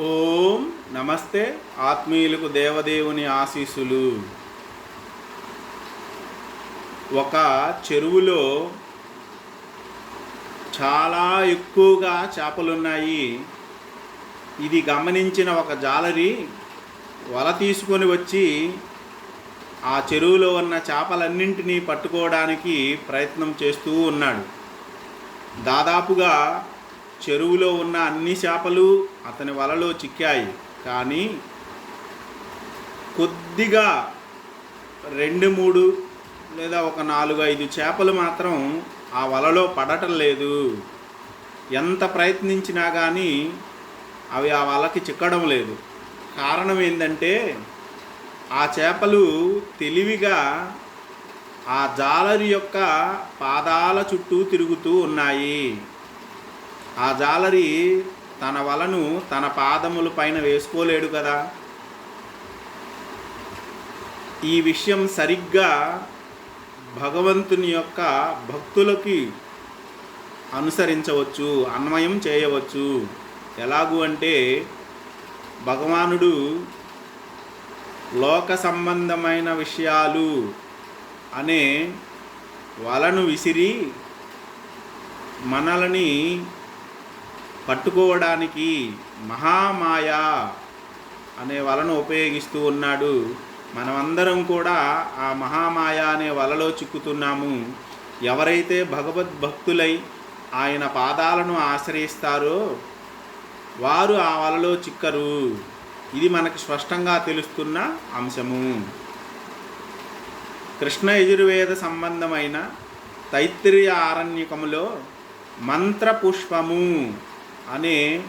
ఓం నమస్తే ఆత్మీయులకు దేవదేవుని ఆశీస్సులు. ఒక చెరువులో చాలా ఎక్కువగా చేపలున్నాయి. ఇది గమనించిన ఒక జాలరి వల తీసుకొని వచ్చి ఆ చెరువులో ఉన్న చేపలన్నింటినీ పట్టుకోవడానికి ప్రయత్నం చేస్తూ ఉన్నాడు. దాదాపుగా చెరువులో ఉన్న అన్ని చేపలు అతని వలలో చిక్కాయి. కానీ కొద్దిగా రెండు మూడు లేదా ఒక నాలుగు ఐదు చేపలు మాత్రం ఆ వలలో పడటం లేదు. ఎంత ప్రయత్నించినా కానీ అవి ఆ వలకి చిక్కడం లేదు. కారణం ఏంటంటే ఆ చేపలు తెలివిగా ఆ జాలరి యొక్క పాదాల చుట్టూ తిరుగుతూ ఉన్నాయి. ఆ జాలరి తన వలను తన పాదముల పైన వేసుకోలేడు కదా. ఈ విషయం సరిగ్గా భగవంతుని యొక్క భక్తులకి అనుసరించవచ్చు అన్వయం చేయవచ్చు. ఎలాగు అంటే భగవానుడు లోక సంబంధమైన విషయాలు అనే వలను విసిరి మనలని పట్టుకోవడానికి మహామాయ అనే వలను ఉపయోగిస్తూ ఉన్నాడు. మనమందరం కూడా ఆ మహామాయ అనే వలలో చిక్కుతున్నాము. ఎవరైతే భగవద్భక్తులై ఆయన పాదాలను ఆశ్రయిస్తారో వారు ఆ వలలో చిక్కరు. ఇది మనకు స్పష్టంగా తెలుస్తున్న అంశము. కృష్ణ యజుర్వేద సంబంధమైన తైత్తిరీయ ఆరణ్యకములో మంత్రపుష్పము అనే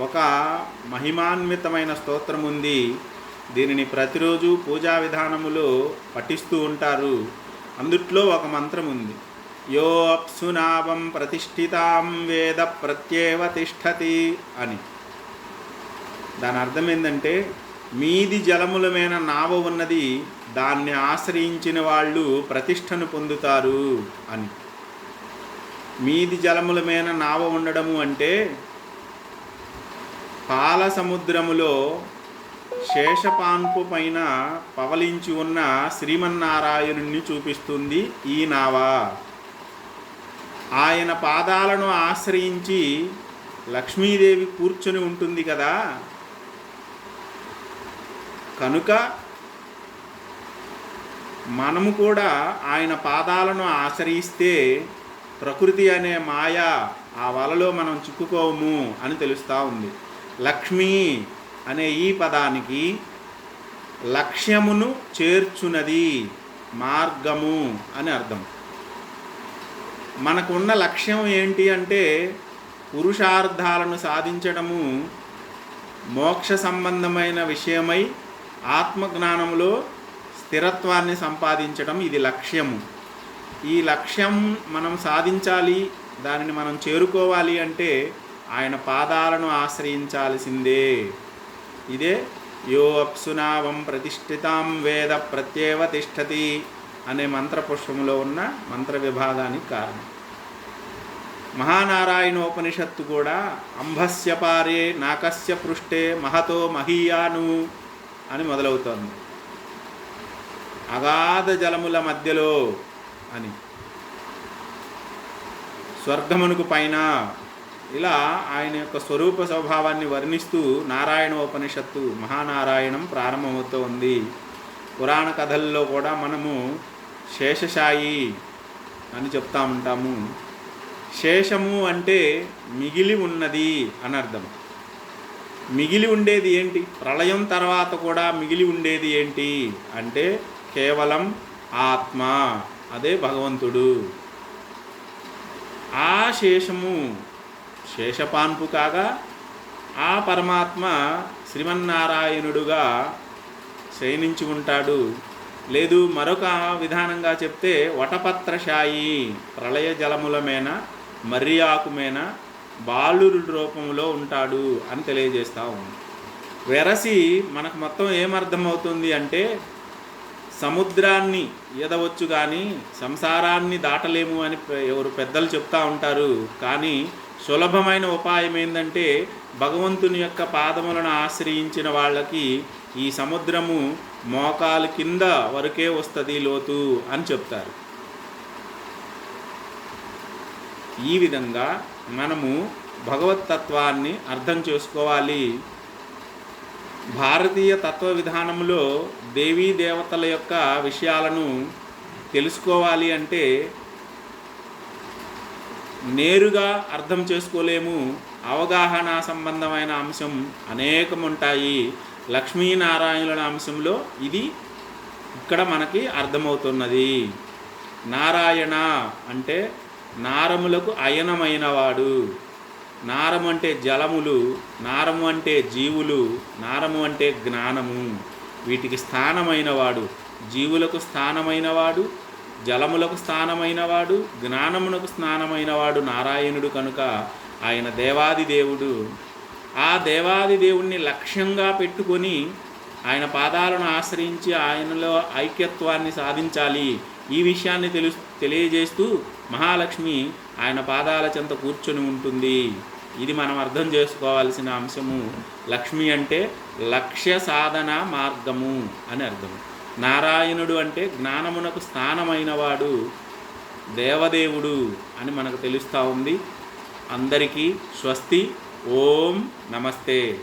ఒక మహిమాన్వితమైన స్తోత్రం ఉంది దీనిని ప్రతిరోజు పూజా విధానములో పఠిస్తూ ఉంటారు. అందుట్లో ఒక మంత్రం ఉంది యో అప్సునాభం ప్రతిష్ఠితాం వేద ప్రత్యేవ తిష్టతి అని. దాని అర్థం ఏంటంటే మీది జలములమైన నావ ఉన్నది దాన్ని ఆశ్రయించిన వాళ్ళు ప్రతిష్టను పొందుతారు అని. మీది జలములమైన నావ ఉండడము అంటే పాల సముద్రములో శేషపాన్పు పైన పవలించి ఉన్న శ్రీమన్నారాయణుణ్ణి చూపిస్తుంది ఈ నావ. ఆయన పాదాలను ఆశ్రయించి లక్ష్మీదేవి కూర్చొని ఉంటుంది కదా. కనుక మనము కూడా ఆయన పాదాలను ఆశ్రయిస్తే ప్రకృతి అనే మాయ ఆ వలలో మనం చిక్కుకోము అని తెలుస్తూ ఉంది. లక్ష్మి అనే ఈ పదానికి లక్ష్యమును చేర్చునది మార్గము అని అర్థం. మనకున్న లక్ష్యం ఏంటి అంటే పురుషార్థాలను సాధించడము మోక్ష సంబంధమైన విషయమై ఆత్మజ్ఞానంలో స్థిరత్వాన్ని సంపాదించడం ఇది లక్ష్యము. ఈ లక్ష్యం మనం సాధించాలి దానిని మనం చేరుకోవాలి అంటే ఆయన పాదాలను ఆశ్రయించాల్సిందే. ఇదే యో అప్సునావం ప్రతిష్ఠితాం వేద ప్రత్యేవ తిష్టతి అనే మంత్రపుష్పంలో ఉన్న మంత్ర విభాగానికి కారణం. మహానారాయణోపనిషత్తు కూడా అంభస్య పారే నాకస్య పృష్ఠే మహతో మహీయాను అని మొదలవుతోంది. అగాధ జలముల మధ్యలో అని. స్వర్గమునకు పైన ఇలా ఆయన యొక్క స్వరూప స్వభావాన్ని వర్ణిస్తూ నారాయణ ఉపనిషత్తు మహానారాయణం ప్రారంభమవుతూ ఉంది పురాణ కథల్లో కూడా మనము శేషశాయి అని చెప్తా ఉంటాము. శేషము అంటే మిగిలి ఉన్నది అని అర్థం. మిగిలి ఉండేది ఏంటి? ప్రళయం తర్వాత కూడా మిగిలి ఉండేది ఏంటి? అంటే కేవలం ఆత్మ. అదే భగవంతుడు. ఆ శేషము శేషపాన్పు కాగా ఆ పరమాత్మ శ్రీమన్నారాయణుడుగా శయనించి ఉంటాడు. లేదు మరొక విధానంగా చెప్తే వటపత్రశాయి ప్రళయ జలములమైన మర్రి బాలురు రూపంలో ఉంటాడు అని తెలియజేస్తా ఉంది. వెరసి మనకు మొత్తం ఏమర్థమవుతుంది అంటే సముద్రాన్ని ఈదవచ్చు కానీ సంసారాన్ని దాటలేము అని ఎవరు పెద్దలు చెప్తా ఉంటారు. కానీ సులభమైన ఉపాయం ఏంటంటే భగవంతుని యొక్క పాదములను ఆశ్రయించిన వాళ్ళకి ఈ సముద్రము మోకాలు కింద వరకే వస్తుంది లోతు అని చెప్తారు. ఈ విధంగా మనము భగవతత్వాన్ని అర్థం చేసుకోవాలి. భారతీయ తత్వ విధానంలో దేవీ దేవతల యొక్క విషయాలను తెలుసుకోవాలి అంటే నేరుగా అర్థం చేసుకోలేము. అవగాహన సంబంధమైన అంశం అనేకం ఉంటాయి లక్ష్మీనారాయణుల అంశంలో ఇది ఇక్కడ మనకి అర్థమవుతున్నది. నారాయణ అంటే నారములకు అయనమైనవాడు. నారము అంటే జలములు నారము అంటే జీవులు నారము అంటే జ్ఞానము. వీటికి స్థానమైనవాడు జీవులకు స్థానమైనవాడు జలములకు స్థానమైనవాడు జ్ఞానమునకు స్నానమైనవాడు నారాయణుడు కనుక ఆయన దేవాది దేవుడు. ఆ దేవాది దేవుణ్ణి లక్ష్యంగా పెట్టుకొని ఆయన పాదాలను ఆశ్రయించి ఆయనలో ఐక్యత్వాన్ని సాధించాలి. ఈ విషయాన్ని తెలు తెలియజేస్తూ మహాలక్ష్మి ఆయన పాదాల చెంత కూర్చొని ఉంటుంది. ఇది మనం అర్థం చేసుకోవాల్సిన అంశము. లక్ష్మి అంటే లక్ష్య సాధన మార్గము అని అర్థం నారాయణుడు అంటే జ్ఞానమునకు స్థానమైనవాడు దేవదేవుడు అని మనకు తెలుస్తూ ఉంది. అందరికీ స్వస్తి. ఓం నమస్తే.